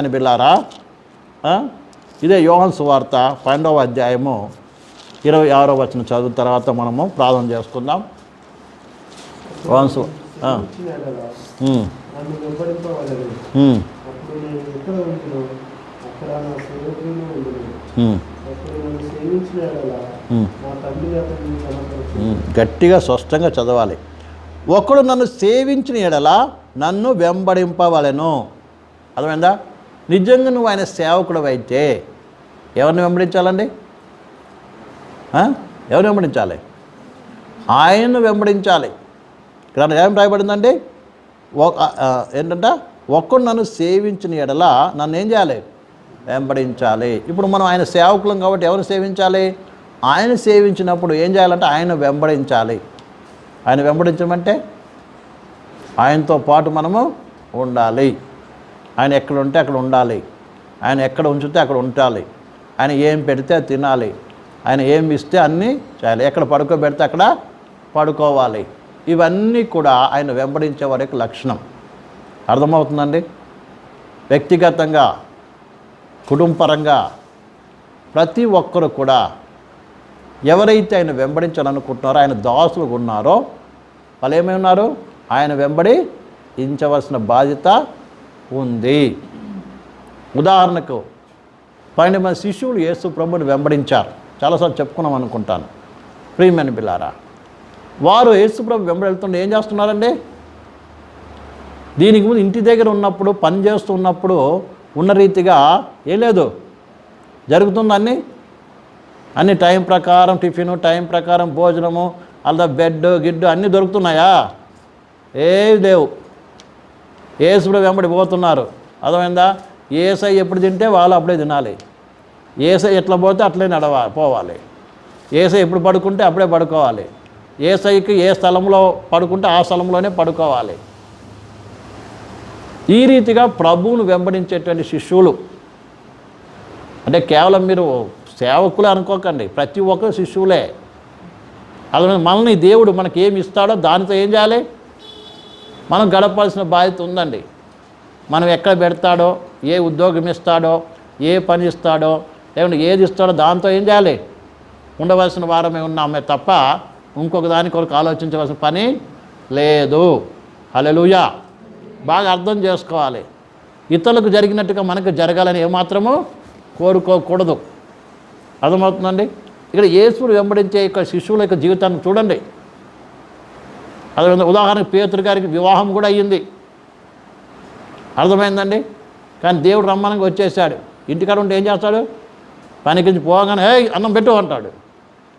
అని బిల్లారా ఇదే యోహన్ సువార్త పన్నెండవ అధ్యాయము ఇరవై ఆరో వచ్చిన చదువు తర్వాత మనము ప్రార్థన చేసుకుందాం. యోహన్ సు గట్టిగా స్పష్టంగా చదవాలి. ఒకడు నన్ను సేవించిన ఎడల నన్ను వెంబడింపవలెను. అర్థమైందా? నిజంగా నువ్వు ఆయన సేవకుడు అయితే ఎవరిని వెంబడించాలండి? ఎవరిని వెంబడించాలి? ఆయన్ను వెంబడించాలి. ఇక్కడ ఏం రాయబడిందండి? ఒక ఏంటంట? ఒక్కడు నన్ను సేవించిన ఎడల నన్ను ఏం చేయాలి? వెంబడించాలి. ఇప్పుడు మనం ఆయన సేవకులం కాబట్టి ఎవరు సేవించాలి? ఆయన సేవించినప్పుడు ఏం చేయాలంటే ఆయన వెంబడించాలి. ఆయన వెంబడించమంటే ఆయనతో పాటు మనము ఉండాలి. ఆయన ఎక్కడ ఉంటే అక్కడ ఉండాలి. ఆయన ఎక్కడ ఉంచితే అక్కడ ఉండాలి ఆయన ఏం పెడితే తినాలి. ఆయన ఏం ఇస్తే అన్నీ చేయాలి. ఎక్కడ పడుకోబెడితే అక్కడ పడుకోవాలి. ఇవన్నీ కూడా ఆయన వెంబడించే వారి యొక్క లక్షణం. అర్థమవుతుందండి? వ్యక్తిగతంగా కుటుంబపరంగా ప్రతి ఒక్కరు కూడా ఎవరైతే ఆయన వెంబడించాలనుకుంటున్నారో ఆయన దాసులు ఉన్నారో వాళ్ళు ఏమై ఉన్నారు? ఆయన వెంబడి ఇంచవలసిన బాధ్యత ఉంది. ఉదాహరణకు పన్నెండు మంది శిష్యులు యేసు ప్రభుని వెంబడించారు. చాలాసార్లు చెప్పుకున్నాం అనుకుంటాను. ప్రియమైన పిల్లారా వారు యేసు ప్రభు వెంబడి ఏం చేస్తున్నారండి? దీనికి ముందు ఇంటి దగ్గర ఉన్నప్పుడు పని చేస్తున్నప్పుడు ఉన్న రీతిగా ఏం లేదు. జరుగుతుంది అన్నీ? అన్ని టైం ప్రకారం టిఫిన్ టైం ప్రకారం భోజనము అలా బెడ్ గిడ్డు అన్నీ దొరుకుతున్నాయా? ఏవి లేవు. ఏసుడు వెంబడి పోతున్నారు. అర్థమైందా? ఏసై ఎప్పుడు తింటే వాళ్ళు అప్పుడే తినాలి. ఏసై ఎట్లా పోతే అట్లే నడవ పోవాలి. ఏసై ఎప్పుడు పడుకుంటే అప్పుడే పడుకోవాలి. ఏసైకి ఏ స్థలంలో పడుకుంటే ఆ స్థలంలోనే పడుకోవాలి. ఈ రీతిగా ప్రభువును వెంబడించేటువంటి శిష్యులు. అంటే కేవలం మీరు సేవకులు అనుకోకండి. ప్రతి ఒక్కరు శిష్యులే. అది మనల్ని దేవుడు మనకి ఏమి ఇస్తాడో దానితో ఏం చేయాలి? మనం గడపాల్సిన బాధ్యత ఉందండి. మనం ఎక్కడ పెడతాడో ఏ ఉద్యోగం ఇస్తాడో ఏ పని ఇస్తాడో లేకుంటే ఏది ఇస్తాడో దాంతో ఏం చేయాలి? ఉండవలసిన వారమే ఉన్నామే తప్ప ఇంకొక దాని కొరకు ఆలోచించవలసిన పని లేదు. హల్లెలూయా! బాగా అర్థం చేసుకోవాలి. ఇతరులకు జరిగినట్టుగా మనకు జరగాలని ఏమాత్రము కోరుకోకూడదు. అర్థమవుతుందండి? ఇక్కడ యేసుడు వెంబడించే యొక్క శిశువుల యొక్క జీవితాన్ని చూడండి. అదే ఉదాహరణకు పేతురు గారికి వివాహం కూడా అయ్యింది. అర్థమైందండి? కానీ దేవుడు రమ్మనంగా వచ్చేసాడు. ఇంటికాడ ఉంటే ఏం చేస్తాడు? పనికి పోగానే ఏ అన్నం పెట్టు అంటాడు.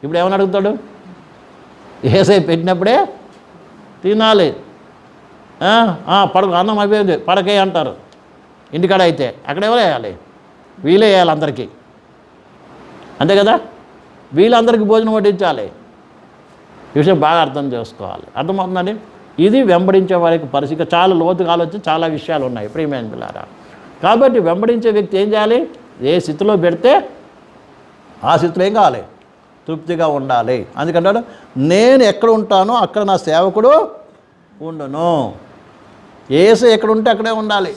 ఇప్పుడు ఏమని అడుగుతాడు? ఏసై పెట్టినప్పుడే తినాలి. పడక అన్నం అయిపోయింది పడకే అంటారు. ఇంటికాడ అయితే అక్కడ ఎవరు వేయాలి? వీలే వేయాలి అందరికీ. అంతే కదా? వీళ్ళందరికీ భోజనం వడ్డించాలి. ఈ విషయం బాగా అర్థం చేసుకోవాలి. అర్థమవుతుందండి? ఇది వెంబడించే వారికి పరిస్థితి. చాలా లోతుగా ఆలోచన చాలా విషయాలు ఉన్నాయి. ప్రియమైన పిల్లారా కాబట్టి వెంబడించే వ్యక్తి ఏం చేయాలి? ఏ స్థితిలో పెడితే ఆ స్థితిలో ఏం కావాలి? తృప్తిగా ఉండాలి. అందుకంటాడు నేను ఎక్కడ ఉంటానో అక్కడ నా సేవకుడు ఉండను. ఏసై ఎక్కడ ఉంటే అక్కడే ఉండాలి.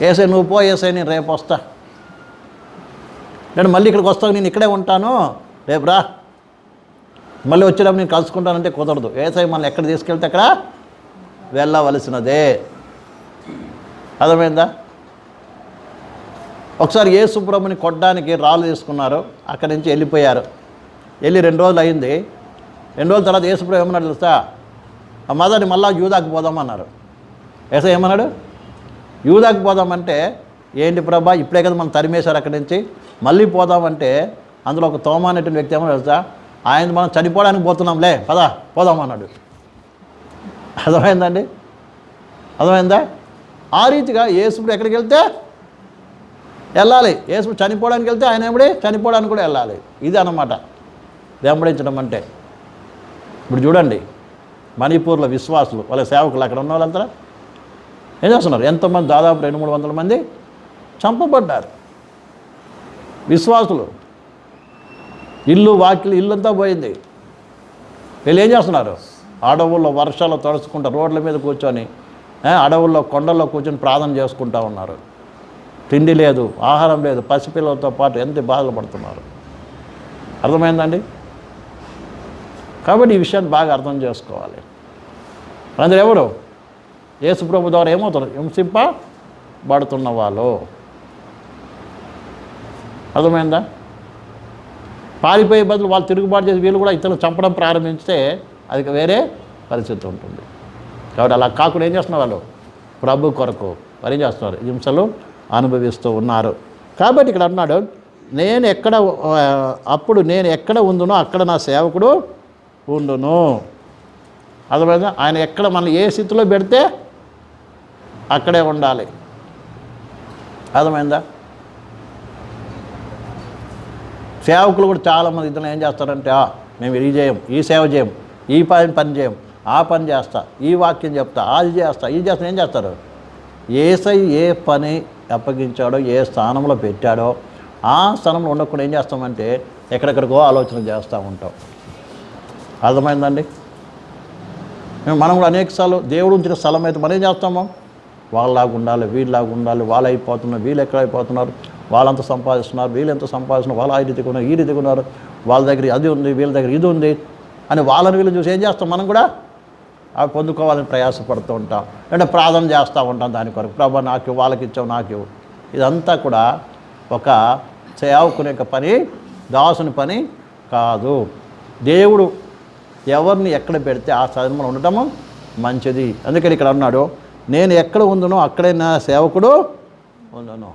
ఏసై నువ్వు పో ఏసై నేను రేపు వస్తా. నేను మళ్ళీ ఇక్కడికి వస్తావు నేను ఇక్కడే ఉంటాను. రేపు రా. మళ్ళీ వచ్చేటప్పుడు నేను కలుసుకుంటానంటే కుదరదు. ఏసై మనల్ని ఎక్కడ తీసుకెళ్తే అక్కడ? వెళ్ళవలసినదే. అర్థమైందా? ఒకసారి ఏ సుబ్రహ్మణ్యం కొట్టడానికి రాళ్ళు తీసుకున్నారు. అక్కడి నుంచి వెళ్ళిపోయారు. వెళ్ళి రెండు రోజులు అయింది. రెండు రోజుల తర్వాత ఏ ఏమన్నాడు తెలుసా? ఆ మదర్ని మళ్ళా యూదాకి పోదామన్నారు. ఏసై ఏమన్నాడు? యూదాకి పోదామంటే ఏంటి ప్రభా? ఇప్పుడే కదా మనం తరిమేశారు అక్కడి నుంచి. మళ్ళీ పోదామంటే అందులో ఒక తోమ అనేటువంటి వ్యక్తి ఏమన్నా తెలుసా? ఆయన మనం చనిపోవడానికి పోతున్నాంలే పదా పోదామన్నాడు అర్థమైందండి? అర్థమైందా? ఆ రీతిగా యేసుడు ఎక్కడికి వెళ్తే? వెళ్ళాలి. యేసు చనిపోవడానికి వెళ్తే ఆయన ఎప్పుడే? చనిపోవడానికి కూడా వెళ్ళాలి. ఇది అన్నమాట. వెంబడించడం అంటే. ఇప్పుడు చూడండి మణిపూర్లో విశ్వాసులు వాళ్ళ సేవకులు అక్కడ ఉన్న వాళ్ళంతా ఏం చేస్తున్నారు? ఎంతమంది దాదాపు రెండు మూడు వందల మంది చంపబడ్డారు. విశ్వాసులు. ఇల్లు వాకిలు ఇల్లంతా పోయింది. వీళ్ళు ఏం చేస్తున్నారు? అడవుల్లో వర్షాలు తడుచుకుంటూ రోడ్ల మీద కూర్చొని అడవుల్లో కొండల్లో కూర్చొని ప్రార్థన చేసుకుంటా ఉన్నారు. తిండి లేదు ఆహారం లేదు పసిపిల్లలతో పాటు ఎంత బాధలు పడుతున్నారు. అర్థమైందండి? కాబట్టి ఈ విషయాన్ని బాగా అర్థం చేసుకోవాలి. అందరూ ఎవరు? యేసుప్రభు ద్వారా ఏమవుతారు? హింసింపబడుతున్న వాళ్ళు. అర్థమైందా? పారిపోయే బదులు వాళ్ళు తిరుగుబాటు చేసి వీళ్ళు కూడా ఇతరులు చంపడం ప్రారంభించితే అది వేరే పరిస్థితి ఉంటుంది. కాబట్టి అలా కాకుండా ఏం చేస్తున్నారు వాళ్ళు? ప్రభు కొరకు మరి ఏం చేస్తున్నారు? హింసలు అనుభవిస్తూ ఉన్నారు. కాబట్టి ఇక్కడ అన్నాడు నేను ఎక్కడ అప్పుడు నేను ఎక్కడ ఉండునో అక్కడ నా సేవకుడు ఉండును. అర్థమైందా? ఆయన ఎక్కడ మనం ఏ స్థితిలో పెడితే అక్కడే ఉండాలి. అర్థమైందా? సేవకులు కూడా చాలామంది ఇద్దరు ఏం చేస్తారంటే "ఆ, మేము ఇది చేయం ఈ సేవ చేయం ఈ పని పని చేయం ఆ పని చేస్తా ఈ వాక్యం చెప్తా అది చేస్తా ఇది చేస్తా ఏం చేస్తారు? ఏసై ఏ పని అప్పగించాడో ఏ స్థానంలో పెట్టాడో ఆ స్థానంలో ఉండకుండా ఏం చేస్తామంటే ఎక్కడెక్కడికో ఆలోచన చేస్తూ ఉంటాం. అర్థమైందండి? మేము మనం కూడా అనేకసార్లు దేవుడు ఉంచిన స్థలం అయితే మనం ఏం చేస్తాము? వాళ్ళలాగా ఉండాలి వీళ్ళలాగా ఉండాలి వాళ్ళు అయిపోతున్నారు వీళ్ళు ఎక్కడ అయిపోతున్నారు వాళ్ళంత సంపాదిస్తున్నారు వీళ్ళు ఎంత సంపాదిస్తున్నారు వాళ్ళు ఆ రీతిగా ఉన్నారు ఈ రీతిగా ఉన్నారు వాళ్ళ దగ్గర అది ఉంది వీళ్ళ దగ్గర ఇది ఉంది అని వాళ్ళని వీళ్ళు చూసి ఏం చేస్తాం మనం కూడా? అవి పొందుకోవాలని ప్రయాసపడుతూ ఉంటాం. అంటే ప్రార్థన చేస్తూ ఉంటాం దాని కొరకు. ప్రభా నాకు వాళ్ళకి ఇచ్చావు నాకు ఇదంతా కూడా ఒక సేవకుని యొక్క పని దాసుని పని కాదు. దేవుడు ఎవరిని ఎక్కడ పెడితే ఆ స్థలంలో ఉండటము మంచిది. అందుకని ఇక్కడ అన్నాడు నేను ఎక్కడ ఉందనో అక్కడే నా సేవకుడు ఉందను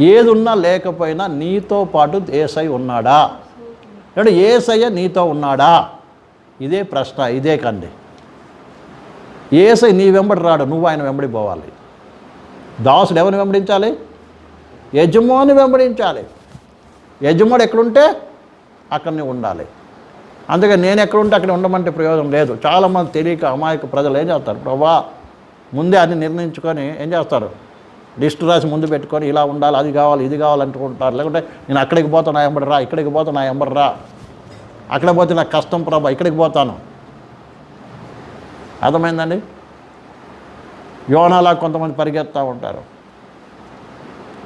ఏదున్నా లేకపోయినా నీతో పాటు ఏసై ఉన్నాడా? అంటే ఏసయ్య నీతో ఉన్నాడా? ఇదే ప్రశ్న ఇదే కండి. ఏసై నీ వెంబడి రాడు నువ్వు ఆయన వెంబడి పోవాలి. దాసుడు ఎవరిని వెంబడించాలి? యజమాని వెంబడించాలి. యజమాడు ఎక్కడుంటే అక్కడనే ఉండాలి. అందుకే నేను ఎక్కడుంటే అక్కడ ఉండమంటే ప్రయోజనం లేదు. చాలామంది తెలియక అమాయక ప్రజలు ఏం చేస్తారు? ప్రభా ముందే అన్ని నిర్ణయించుకొని ఏం చేస్తారు? లిస్ట్ రాసి ముందు పెట్టుకొని ఇలా ఉండాలి అది కావాలి ఇది కావాలి అంటుకుంటారు లేకుంటే నేను అక్కడికి పోతాను నా ఎంబడి రా ఇక్కడికి పోతాను నా ఎంబడి రా. అక్కడ పోతే నాకు కష్టం ప్రభా ఇక్కడికి పోతాను. అర్థమైందండి? యోనాలా కొంతమంది పరిగెత్తా ఉంటారు.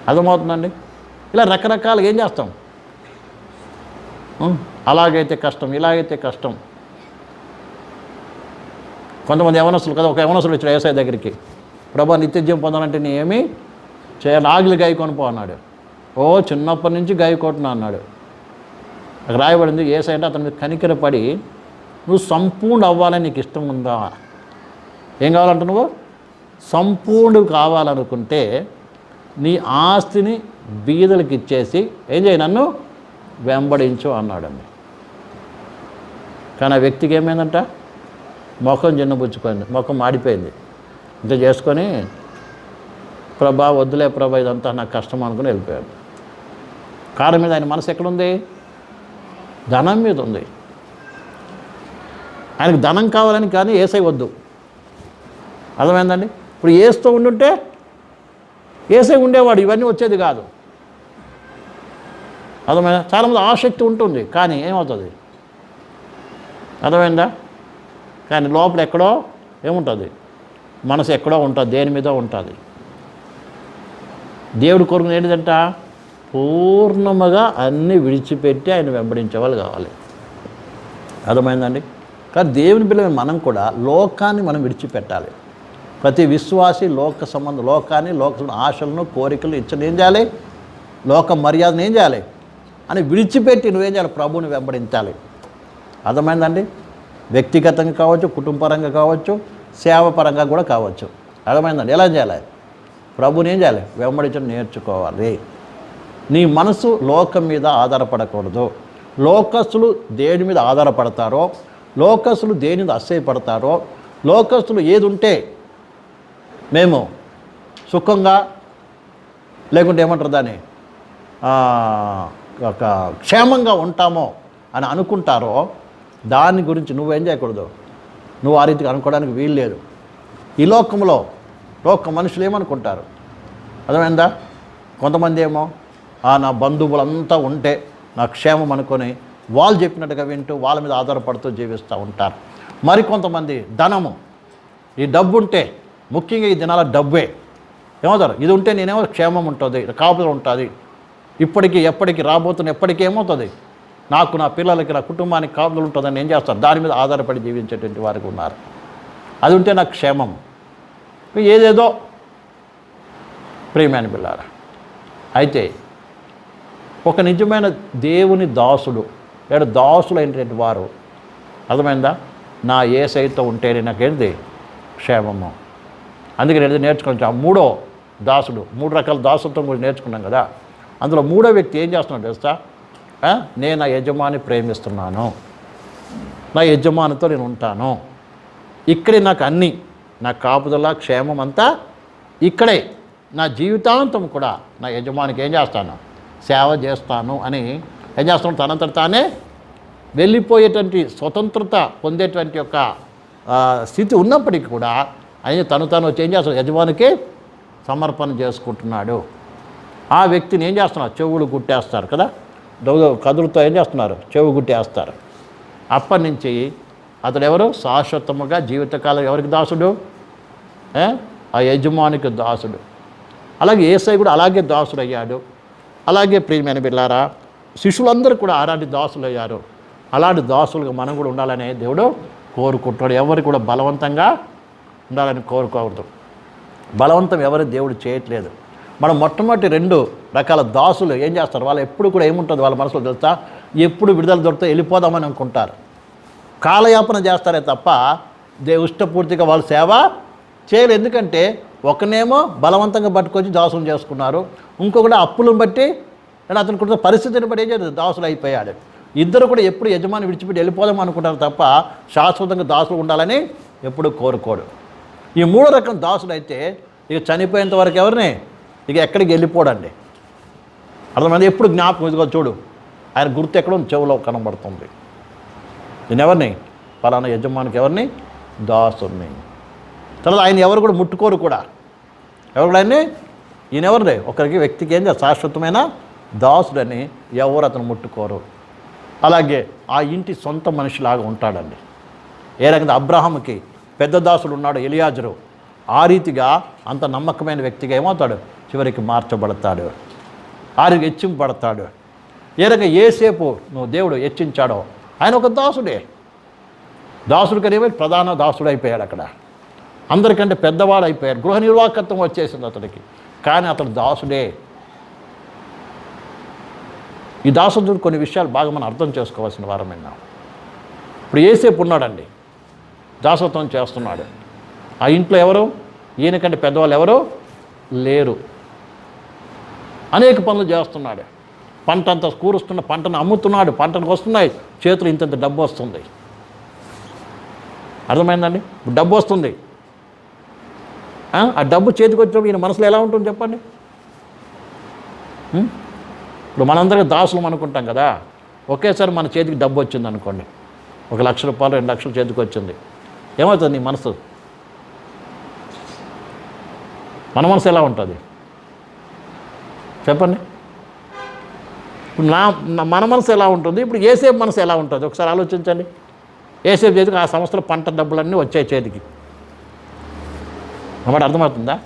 అర్థమవుతుందండి? ఇలా రకరకాలుగా ఏం చేస్తాం? అలాగైతే కష్టం ఇలాగైతే కష్టం. కొంతమంది యవనస్తులు కదా ఒక యవనస్తుడు వచ్చాడు వ్యవసాయ దగ్గరికి. ప్రభా నిత్యజ్యం పొందాలంటే నేను ఏమి చేయాలి? ఆగిలి గాయ కొనుపో అన్నాడు. ఓ చిన్నప్పటి నుంచి గాయ కొట్టున్నా అన్నాడు. అక్కడ రాయబడింది ఏసై అంటే అతని మీద కనికరపడి నువ్వు సంపూర్ణ అవ్వాలని నీకు ఇష్టం ఉందా? ఏం కావాలంట నువ్వు? సంపూర్ణ కావాలనుకుంటే నీ ఆస్తిని బీదలకు ఇచ్చేసి ఏం చేయి నన్ను? వెంబడించు అన్నాడండి. కానీ ఆ వ్యక్తికి ఏమైందంట? ముఖం చిన్నబుచ్చుకుంది ముఖం మాడిపోయింది. ఇంత చేసుకొని ప్రభా వద్దులే ప్రభా ఇదంతా నాకు కష్టం అనుకుని వెళ్ళిపోయాడు. కారు మీద ఆయన మనసు ఎక్కడుంది? ధనం మీద ఉంది. ఆయనకు ధనం కావాలని కానీ ఏసై వద్దు. అర్థమైందండి? ఇప్పుడు ఏస్తూ ఉండుంటే ఏసై ఉండేవాడు ఇవన్నీ వచ్చేది కాదు. అర్థమైందా? చాలామంది ఆసక్తి ఉంటుంది కానీ ఏమవుతుంది? అర్థమైందా? కానీ లోపల ఎక్కడో ఏముంటుంది? మనసు ఎక్కడో ఉంటుంది దేని మీద ఉంటుంది. దేవుడు కొరకు ఏంటిదంట? పూర్ణముగా అన్నీ విడిచిపెట్టి ఆయన వెంబడించే వాళ్ళు కావాలి. అర్థమైందండి? కానీ దేవుని పిల్లలు మనం కూడా లోకాన్ని మనం విడిచిపెట్టాలి. ప్రతి విశ్వాసి లోక సంబంధం లోకాన్ని లోక ఆశలను కోరికలు ఇచ్చని ఏం చేయాలి? లోక మర్యాదను ఏం చేయాలి? అని విడిచిపెట్టి నువ్వేం చేయాలి? ప్రభువుని వెంబడించాలి. అర్థమైందండి? వ్యక్తిగతంగా కావచ్చు కుటుంబపరంగా కావచ్చు సేవపరంగా కూడా కావచ్చు. అర్థమైందండి? ఎలా చేయాలి? ప్రభుని ఏం చేయాలి? వెంబడించడం నేర్చుకోవాలి. నీ మనసు లోకం మీద ఆధారపడకూడదు. లోకస్తులు దేని మీద ఆధారపడతారో లోకస్తులు దేని మీద అసహ్యపడతారో లోకస్తులు ఏది ఉంటే మేము సుఖంగా లేకుంటే ఏమంటారు దాన్ని? ఒక క్షేమంగా ఉంటామో అని అనుకుంటారో దాని గురించి నువ్వేం చేయకూడదు. నువ్వు ఆ రీతిగా అనుకోవడానికి వీలు లేదు. ఈ లోకంలో లోక మనుషులు ఏమనుకుంటారు? అర్థమైందా? కొంతమంది ఏమో "ఆ, నా బంధువులంతా ఉంటే నా క్షేమం అనుకొని వాళ్ళు చెప్పినట్టుగా వింటూ వాళ్ళ మీద ఆధారపడుతూ జీవిస్తూ ఉంటారు. మరికొంతమంది ధనము ఈ డబ్బు ఉంటే ముఖ్యంగా ఈ దినాల డబ్బే. ఏమవుతారు? ఇది ఉంటే నేనేమో క్షేమం ఉంటుంది కాపులు ఉంటుంది. ఇప్పటికీ ఎప్పటికీ రాబోతున్న ఎప్పటికీ ఏమవుతుంది? నాకు నా పిల్లలకి నా కుటుంబానికి కాపుదలు ఉంటుందని ఏం చేస్తారు? దాని మీద ఆధారపడి జీవించేటువంటి వారికి ఉన్నారు. అది ఉంటే నాకు క్షేమం. ఏదేదో ప్రియమైన పిల్లారా. అయితే ఒక నిజమైన దేవుని దాసుడు లేదా దాసులైనటువంటి వారు అర్థమైందా? నా ఏ సైతం ఉంటేనే నాకేంటి క్షేమము. అందుకే నేను నేర్చుకుని మూడో దాసుడు మూడు రకాల దాసుత్వం కూడా నేర్చుకున్నాం కదా. అందులో మూడో వ్యక్తి ఏం చేస్తున్నాడు తెలుస్తా నేను నా యజమాని ప్రేమిస్తున్నాను. నా యజమానితో నేను ఉంటాను. ఇక్కడే నాకు అన్నీ నా కాపుదల క్షేమం అంతా ఇక్కడే. నా జీవితాంతం కూడా నా యజమానికి ఏం చేస్తాను? సేవ చేస్తాను అని ఏం చేస్తాను? తనంతట తానే వెళ్ళిపోయేటువంటి స్వతంత్రత పొందేటువంటి యొక్క స్థితి ఉన్నప్పటికీ కూడా ఆయన తను తాను వచ్చి ఏం చేస్తాడు? యజమానికి సమర్పణ చేసుకుంటున్నాడు. ఆ వ్యక్తిని ఏం చేస్తున్నాడు? చెవులు గుట్టేస్తారు కదా? దొంగ కదులుతో ఏం చేస్తున్నారు చెవు గుట్టేస్తారు అప్పటి నుంచి అతడు ఎవరు శాశ్వతముగా జీవితకాలం ఎవరికి దాసుడు? ఆ యజమానికి దాసుడు. అలాగే ఏసై కూడా అలాగే దాసుడు అయ్యాడు అలాగే ప్రియమైన బిళ్ళారా శిష్యులందరూ కూడా అలాంటి దాసులు అయ్యారు అలాంటి దాసులుగా మనం కూడా ఉండాలని దేవుడు కోరుకుంటున్నాడు. ఎవరు కూడా బలవంతంగా ఉండాలని కోరుకోకూడదు బలవంతం ఎవరు దేవుడు చేయట్లేదు. మనం మొట్టమొదటి రెండు రకాల దాసులు ఏం చేస్తారు? వాళ్ళు ఎప్పుడు కూడా ఏముంటుంది వాళ్ళ మనసులో తెలుస్తా ఎప్పుడు విడుదల దొరికితే వెళ్ళిపోదామని అనుకుంటారు. కాలయాపన చేస్తారే తప్ప దే ఇష్టపూర్తిగా వాళ్ళు సేవ చేయరు. ఎందుకంటే ఒకనేమో బలవంతంగా పట్టుకొచ్చి దాసులు చేసుకున్నారు. ఇంకొకటి అప్పులను బట్టి అతను అతనికి పరిస్థితిని బట్టి ఏం చేస్తారు? దాసులు అయిపోయాడు. ఇద్దరు కూడా ఎప్పుడు యజమాని విడిచిపెట్టి వెళ్ళిపోదాం అనుకుంటారు తప్ప శాశ్వతంగా దాసులు ఉండాలని ఎప్పుడు కోరుకోడు ఈ మూడో రకం దాసులు అయితే ఇక చనిపోయేంత వరకు ఎవరిని? ఇక ఎక్కడికి వెళ్ళిపోడండి. అర్థమైంది? ఎప్పుడు జ్ఞాపకం ఇదిగో చూడు. ఆయన గుర్తు ఎక్కడో చెవులో కనబడుతుంది. నేను ఎవరిని? పలానా యజమానికి ఎవరిని? దాసుని. తర్వాత ఆయన ఎవరు కూడా ముట్టుకోరు కూడా. ఎవరు కూడా ఆయన్ని? ఈయన ఎవరిని? ఒకరికి వ్యక్తికి ఏం శాశ్వతమైన దాసుడని ఎవరు అతను ముట్టుకోరు. అలాగే ఆ ఇంటి సొంత మనిషిలాగా ఉంటాడండి. ఏ రకంగా? అబ్రహంకి పెద్ద దాసుడు ఉన్నాడు ఎలియాజరు. ఆ రీతిగా అంత నమ్మకమైన వ్యక్తిగా ఏమవుతాడు? చివరికి మార్చబడతాడు. ఆరికి హెచ్చింపబడతాడు. ఏ రకంగా ఏసేపు నువ్వు దేవుడు హెచ్చించాడో ఆయన ఒక దాసుడే. దాసుడు కనేవి ప్రధాన దాసుడు అయిపోయాడు అక్కడ. అందరికంటే పెద్దవాడు అయిపోయాడు. గృహ నిర్వాహకత్వం వచ్చేసింది అతడికి. కానీ అతడు దాసుడే. ఈ దాసుడు కొన్ని విషయాలు బాగా మనం అర్థం చేసుకోవాల్సిన వారం విన్నాం. ఇప్పుడు ఏసేపు ఉన్నాడండి. దాసత్వం చేస్తున్నాడు. ఆ ఇంట్లో ఎవరు? ఈయనకంటే పెద్దవాళ్ళు ఎవరు? లేరు. అనేక పనులు చేస్తున్నాడు. పంట అంతా కూరుస్తున్న పంటను అమ్ముతున్నాడు పంటకు వస్తున్నాయి. చేతులు ఇంతంత డబ్బు వస్తుంది. అర్థమైందండి? డబ్బు వస్తుంది. ఆ డబ్బు చేతికి వచ్చినప్పుడు ఈయన మనసులో ఎలా ఉంటుంది చెప్పండి? ఇప్పుడు మనందరికీ దాసులం అనుకుంటాం కదా. ఒకేసారి మన చేతికి డబ్బు వచ్చింది అనుకోండి. ఒక లక్ష రూపాయలు రెండు లక్షలు చేతికి వచ్చింది. ఏమవుతుంది నీ మనసు? మన మనసు ఎలా ఉంటుంది? చెప్పండి. ఇప్పుడు నా మన మనసు ఎలా ఉంటుంది? ఇప్పుడు ఏసేపు మనసు ఎలా ఉంటుంది? ఒకసారి ఆలోచించండి. ఏసేపు చేతికి ఆ సంస్థలో పంట డబ్బులన్నీ వచ్చాయి చేతికి. అన్నమాట అర్థమవుతుందా?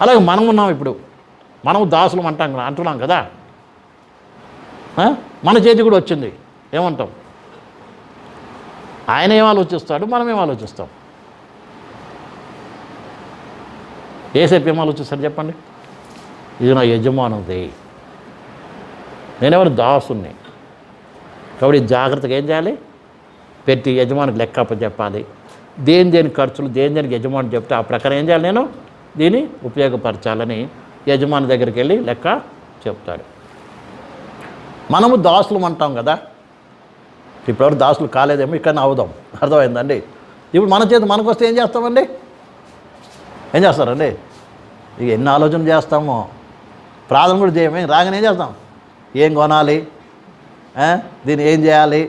అలాగే మనం ఉన్నాం ఇప్పుడు. మనం దాసులం అంటాం అంటున్నాం కదా. మన చేతి కూడా వచ్చింది. ఏమంటాం? ఆయన ఏం ఆలోచిస్తాడు? మనం ఏం ఆలోచిస్తాం? ఏసేపు ఏం ఆలోచిస్తాడు చెప్పండి. ఇది నా యజమానుది. నేనెవరు? దాసుని కాబట్టి జాగ్రత్తగా ఏం చేయాలి? పెట్టి యజమానికి లెక్క చెప్పాలి. దేని దేని ఖర్చులు దేని దేనికి యజమాని చెప్తే ఆ ప్రకారం ఏం చేయాలి నేను? దీన్ని ఉపయోగపరచాలని యజమాని దగ్గరికి వెళ్ళి లెక్క చెప్తాడు. మనము దాసులు అంటాం కదా? ఇప్పుడెవరు దాసులు కాలేదేమో ఇక్కడ అవుదాం. అర్థమైందండి? ఇప్పుడు మన చేతి మనకు వస్తే ఏం చేస్తామండి? ఏం చేస్తారండి? ఇక ఎన్ని ఆలోచన చేస్తామో? ప్రార్థన కూడా చేయమే రాగానే చేస్తాం? ఏం కొనాలి? దీన్ని ఏం చేయాలి?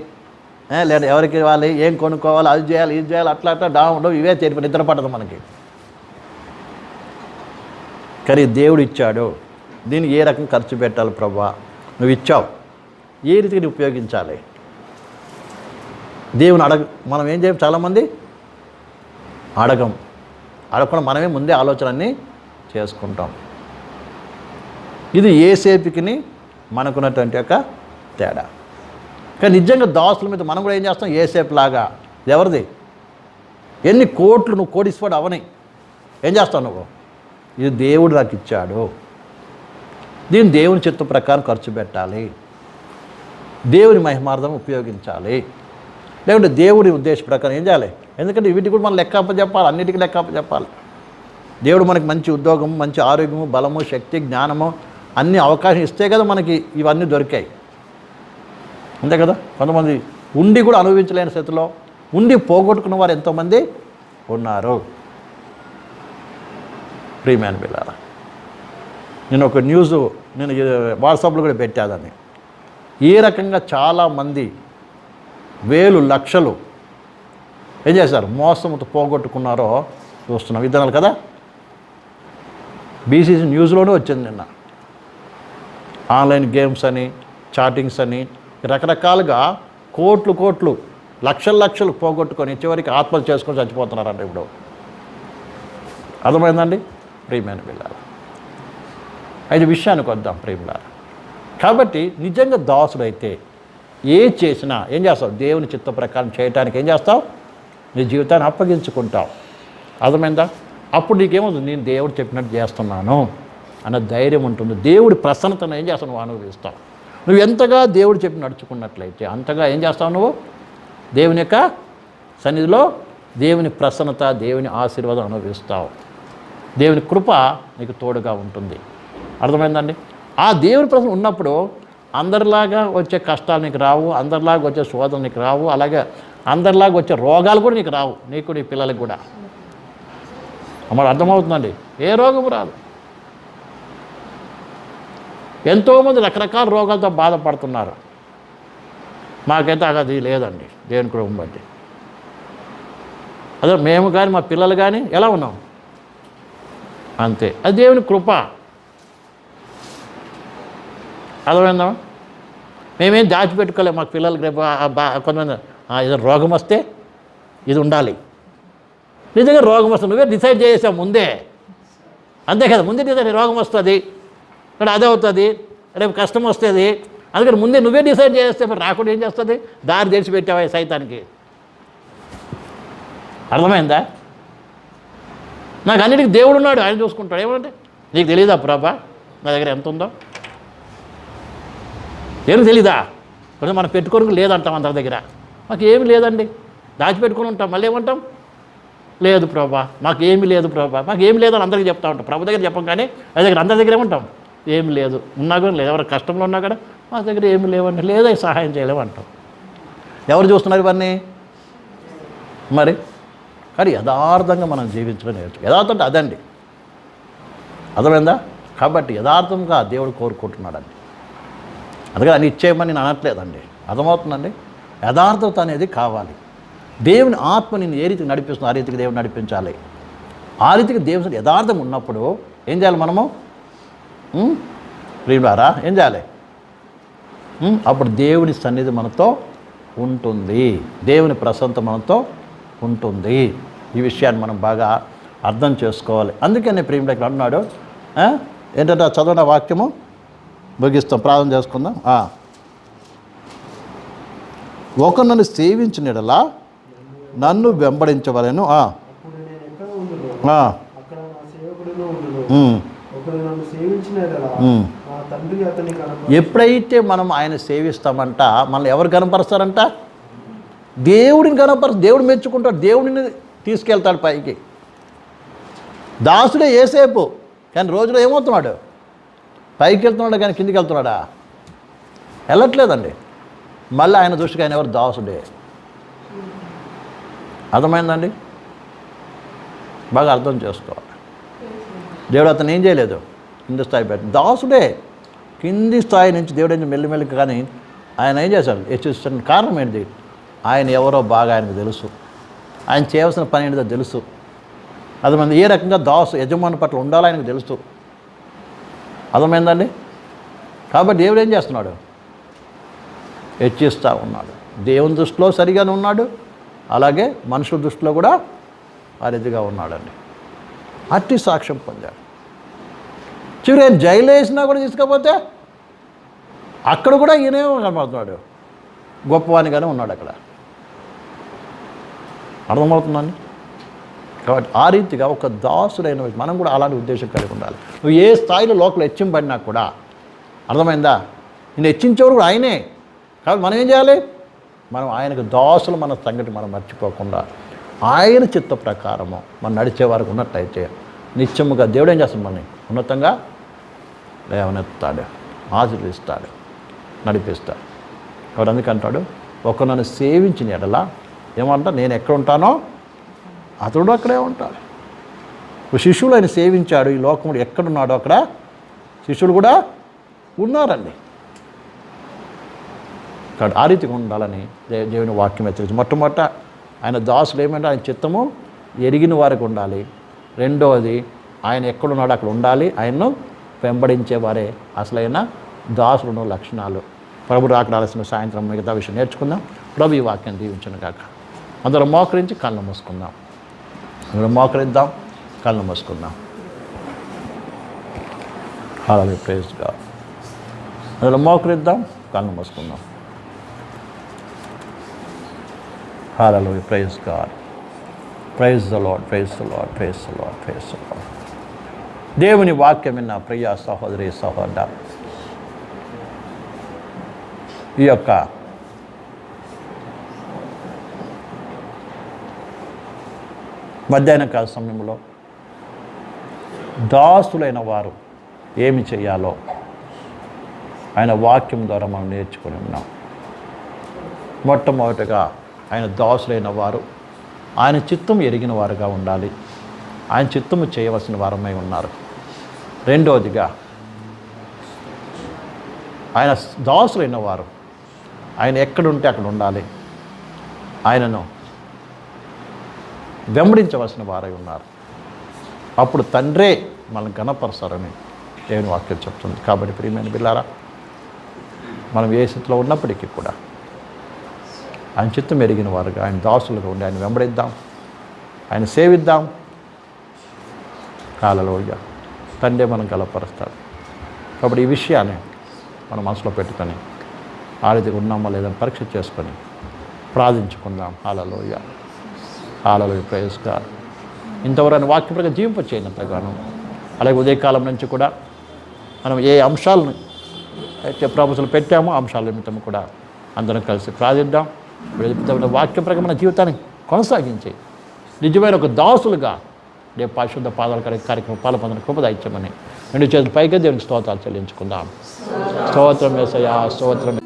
లేదా ఎవరికి ఇవ్వాలి? ఏం కొనుక్కోవాలి? అది చేయాలి ఇది చేయాలి అట్లా అట్లా డౌన్ ఉండవు. ఇవే చేరిపోయి నిద్ర పడదు మనకి. కానీ దేవుడు ఇచ్చాడు. దీన్ని ఏ రకం ఖర్చు పెట్టాలి ప్రభా? నువ్వు ఇచ్చావు. ఏ రీతికి నువ్వు ఉపయోగించాలి? దేవుని అడగ మనం ఏం చేయం? చాలామంది అడగం. అడగకుండా మనమే ముందే ఆలోచనని చేసుకుంటాం. ఇది ఏసేపుకిని మనకున్నటువంటి యొక్క తేడా. కానీ నిజంగా దాసుల మీద మనం కూడా ఏం చేస్తాం? ఏసేపు లాగా ఎవరిది? ఎన్ని కోట్లు నువ్వు కోడిస్పాడు అవని. ఏం చేస్తావు నువ్వు? ఇది దేవుడు నాకు ఇచ్చాడు. దీన్ని దేవుని చిత్త ప్రకారం ఖర్చు పెట్టాలి. దేవుని మహిమార్థం ఉపయోగించాలి. లేకుంటే దేవుడి ఉద్దేశ ప్రకారం ఏం చేయాలి? ఎందుకంటే వీటికి కూడా మనం లెక్కప్ప చెప్పాలి అన్నిటికీ లెక్కప్ప చెప్పాలి. దేవుడు మనకి మంచి ఉద్యోగం మంచి ఆరోగ్యము బలము శక్తి జ్ఞానము అన్ని అవకాశం ఇస్తే కదా మనకి ఇవన్నీ దొరికాయి. అంతే కదా? కొంతమంది ఉండి కూడా అనుభవించలేని స్థితిలో ఉండి పోగొట్టుకున్న వారు ఎంతోమంది ఉన్నారు. ప్రియమైన పిల్లల నేను ఒక న్యూస్ నేను వాట్సాప్లో కూడా పెట్టాదని ఈ రకంగా చాలామంది వేలు లక్షలు ఏం చేశారు? మోసంతో పోగొట్టుకున్నారో చూస్తున్నాం. విధానాలు కదా? బీసీసీ న్యూస్లోనే వచ్చింది నిన్న. ఆన్లైన్ గేమ్స్ అని చాటింగ్స్ అని రకరకాలుగా కోట్లు కోట్లు లక్షల లక్షలు పోగొట్టుకొని చివరికి ఆత్మహత్య చేసుకొని చచ్చిపోతున్నారంట ఇప్పుడు. అర్థమైందండి? ప్రియమైన పిల్లలు. అయితే విషయానికి వద్దాం ప్రేమిలార కాబట్టి నిజంగా దాసుడైతే ఏ చేసినా ఏం చేస్తావు? దేవుని చిత్త ప్రకారం చేయటానికి ఏం చేస్తావు? నీ జీవితాన్ని అప్పగించుకుంటావు. అర్థమైందా? అప్పుడు నీకేమవుతుంది? నేను దేవుడు చెప్పినట్టు చేస్తున్నాను. అన్న ధైర్యం ఉంటుంది. దేవుడి ప్రసన్నతను ఏం చేస్తావు? నువ్వు అనుభవిస్తావు. నువ్వు ఎంతగా దేవుడు చెప్పి నడుచుకున్నట్లయితే అంతగా ఏం చేస్తావు నువ్వు? దేవుని యొక్క సన్నిధిలో దేవుని ప్రసన్నత దేవుని ఆశీర్వాదం అనుభవిస్తావు. దేవుని కృప నీకు తోడుగా ఉంటుంది. అర్థమైందండి? ఆ దేవుని ప్రసన్న ఉన్నప్పుడు అందరిలాగా వచ్చే కష్టాలు నీకు రావు అందరిలాగా వచ్చే శోధన నీకు రావు అలాగే అందరిలాగా వచ్చే రోగాలు కూడా నీకు రావు నీకు నీ పిల్లలకు కూడా. అమ్మ అర్థమవుతుందండి? ఏ రోగం రాదు. ఎంతోమంది రకరకాల రోగాలతో బాధపడుతున్నారు. మాకైతే అది లేదండి దేవుని కృపం బట్టి. అదే మేము కానీ మా పిల్లలు కానీ ఎలా ఉన్నాం? అంతే. అది దేవుని కృప. అర్థమైందా? మేమేం దాచిపెట్టుకోలేము మా పిల్లలకి రేపు కొంతమంది ఏదైనా రోగం వస్తే ఇది ఉండాలి. నిజంగా రోగం వస్తుంది నువ్వే డిసైడ్ చేసావు ముందే. అంతే కదా ముందే డిసైడ్ రోగం వస్తుంది. ఇక్కడ అదే అవుతుంది. రేపు కష్టం వస్తుంది. అందుకని ముందే నువ్వే డిసైడ్ చేస్తే మరి రాకుండా ఏం చేస్తుంది? దారి తెరిచి పెట్టావా సైతానికి? అర్థమైందా? నాకు అన్నిటికీ దేవుడు ఉన్నాడు ఆయన చూసుకుంటాడు. ఏమంటే నీకు తెలియదా ప్రభా? నా దగ్గర ఎంత ఉందో? ఏం తెలీదా? కొంచెం మనం పెట్టుకోవడానికి లేదంటాం అందరి దగ్గర. మాకు ఏమి లేదండి. దాచిపెట్టుకుని ఉంటాం. మళ్ళీ ఏమంటాం? లేదు ప్రభా. మాకు ఏమి లేదు ప్రభా. మాకు ఏమి లేదని అందరికీ చెప్తా ఉంటాం. ప్రభు దగ్గర చెప్పం కానీ అది దగ్గర అందరి దగ్గర ఏమంటాం? ఏమి లేదు. ఉన్నా కూడా లేదు. ఎవరు కష్టంలో ఉన్నా కూడా మా దగ్గర ఏమి లేవండి. లేదా సహాయం చేయలేము అంటాం ఎవరు చూస్తున్నారు ఇవన్నీ? మరి? కానీ యథార్థంగా మనం జీవించడం నేర్చు యథార్థం అంటే అదండి. అర్థమైందా? కాబట్టి యథార్థంగా దేవుడు కోరుకుంటున్నాడండి. అందుకని అని ఇచ్చేయమని నేను అనట్లేదండి. అర్థమవుతుందండి? యథార్థత అనేది కావాలి. దేవుని ఆత్మ నేను ఏ రీతికి నడిపిస్తున్నా ఆ రీతికి దేవుడు నడిపించాలి. ఆ రీతికి దేవుని యథార్థం ఉన్నప్పుడు ఏం చేయాలి మనము? ప్రియులారా ఏం చేయాలి? అప్పుడు దేవుని సన్నిధి మనతో ఉంటుంది. దేవుని ప్రసంత మనతో ఉంటుంది. ఈ విషయాన్ని మనం బాగా అర్థం చేసుకోవాలి. అందుకని ప్రియుడు ఇక్కడ అన్నాడు? ఏంటంటే చదవన వాక్యము? ముగిస్తాం ప్రార్థన చేసుకుందాం. ఒక నన్ను సేవించినడలా నన్ను వెంబడించవలను. ఎప్పుడైతే మనం ఆయన సేవిస్తామంట మనల్ని ఎవరు కనపరుస్తారంట? దేవుడిని కనపరు దేవుడు మెచ్చుకుంటాడు దేవుడిని తీసుకెళ్తాడు పైకి. దాసుడే ఏసేపు కానీ రోజులో ఏమవుతున్నాడు? పైకి వెళ్తున్నాడు కానీ కిందికి వెళ్తున్నాడా వెళ్ళట్లేదండి. మళ్ళీ ఆయన దృష్టికి ఆయన ఎవరు దాసుడే? అర్థమైందండి? బాగా అర్థం చేసుకోవాలి దేవుడు అతను ఏం చేయలేదు. కింది స్థాయి పెట్టి. దాసుడే కింది స్థాయి నుంచి దేవుడు నుంచి మెల్లిమెల్లికి కానీ ఆయన ఏం చేశాడు? హెచ్చిస్తున్న కారణం ఏంటి? ఆయన ఎవరో బాగా ఆయనకు తెలుసు. ఆయన చేయవలసిన పని ఏంటిదో తెలుసు. అర్థమైంది? ఏ రకంగా దాసు యజమాని పట్ల ఉండాలో ఆయనకు తెలుసు. అర్థమైందండి? కాబట్టి దేవుడు ఏం చేస్తున్నాడు? హెచ్చిస్తూ ఉన్నాడు. దేవుని దృష్టిలో సరిగానే ఉన్నాడు. అలాగే మనుషుల దృష్టిలో కూడా ఆ రీతిగా ఉన్నాడండి. అట్టి సాక్ష్యం పొందాడు. చివరి ఆయన జైలు వేసినా కూడా తీసుకపోతే అక్కడ కూడా ఈయనే కనబడుతున్నాడు. గొప్పవానిగానే ఉన్నాడు అక్కడ. అర్థమవుతుందండి? కాబట్టి ఆ రీతిగా ఒక దాసుడైన మనం కూడా అలాంటి ఉద్దేశం కలిగి ఉండాలి. నువ్వు ఏ స్థాయిలో లోపల హెచ్చింపడినా కూడా అర్థమైందా? నేను హెచ్చించేవాడు కూడా ఆయనే. కాబట్టి మనం ఏం చేయాలి? మనం ఆయనకు దాసులు మన సంగతి మనం మర్చిపోకుండా ఆయన చిత్త ప్రకారము మనం నడిచే వారికి ఉన్నట్టయితే నిత్యముగా దేవుడు ఏం చేస్తాడు మనని ఉన్నతంగా లేవనెత్తాడు ఆశీర్విస్తాడు నడిపిస్తాడు. ఎవరు ఎందుకంటాడు ఒక నన్ను సేవించిన ఎడల ఏమంటా? నేను ఎక్కడ ఉంటానో అతడు అక్కడే ఉంటాడు. ఇప్పుడు శిష్యులు ఆయన సేవించాడు ఈ లోకముడు ఎక్కడున్నాడో అక్కడ శిష్యులు కూడా ఉన్నారండి. ఆ రీతిగా ఉండాలని దేవుని వాక్యం హెచ్చరించి మొట్టమొదట ఆయన దాసులు ఏమంటే ఆయన చిత్తము ఎరిగిన వారికి ఉండాలి. రెండవది ఆయన ఎక్కడున్నాడో అక్కడ ఉండాలి. ఆయన్ను వెంబడించేవారే. అసలైన దాసులను లక్షణాలు. ప్రభు రాకడాల్సిన సాయంత్రం మిగతా విషయం నేర్చుకుందాం. ప్రభు ఈ వాక్యం దీవించను కాక అందరం మోకరించి కళ్ళు మూసుకుందాం. అందరం మోకరిద్దాం కళ్ళు మూసుకుందాం. అలా ప్రేస్గా అందులో మోకరిద్దాం కళ్ళు మూసుకుందాం. Hallelujah praise God praise the Lord praise the Lord praise the Lord praise the Lord దేవుని వాక్యం విన్న ప్రియ సహోదరి సహోదర. ఈ యొక్క మధ్యాహ్న కాల సమయంలో దాసులైన వారు ఏమి చేయాలో ఆయన వాక్యం ద్వారా మనం నేర్చుకుని ఉన్నాం. మొట్టమొదటిగా ఆయన దాసులైన వారు. ఆయన చిత్తం ఎరిగిన వారుగా ఉండాలి. ఆయన చిత్తము చేయవలసిన వారమై ఉన్నారు. రెండవదిగా ఆయన దాసులైన వారు. ఆయన ఎక్కడుంటే అక్కడ ఉండాలి ఆయనను వెంబడించవలసిన వారై ఉన్నారు. అప్పుడు తండ్రే మనం గణపరచారని దేవుని వాక్యం చెప్తుంది. కాబట్టి ప్రియమైన బిల్లారా మనం ఏ స్థితిలో ఉన్నప్పటికీ కూడా ఆయన చిత్తం ఎరిగిన వారుగా ఆయన దాసులుగా ఉండి ఆయన వెంబడిద్దాం ఆయన సేవిద్దాం. కాలలోయ తండ్రి మనం గలపరుస్తాడు. కాబట్టి ఈ విషయాన్ని మనం మనసులో పెట్టుకొని ఆ రీతిగా ఉన్నామా లేదని పరీక్ష చేసుకొని ప్రార్థించుకుందాం. హాలలోయ హాలలోయ ప్రేయస్గా ఇంతవరకు ఆయన వాక్యం ప్రకారం జీవింపచేయనంతగాను అలాగే ఉదయకాలం నుంచి కూడా మనం ఏ అంశాలను అయితే ప్రభుత్వం పెట్టామో అంశాల నిమిత్తం కూడా అందరం కలిసి ప్రార్థిద్దాం. వివిధ వాక్య ప్రకారం మన జీవితాన్ని కొనసాగించి. నిజమైన ఒక దాసులుగా రేపు పరిశుద్ధ పాదాల కార్యక్రమం పాల్పొందిన కృపద ఇచ్చామని రెండు చేతులు పైగా దేవునికి స్తోత్రాలు చెల్లించుకుందాం. స్తోత్రం వేసయా స్తోత్రం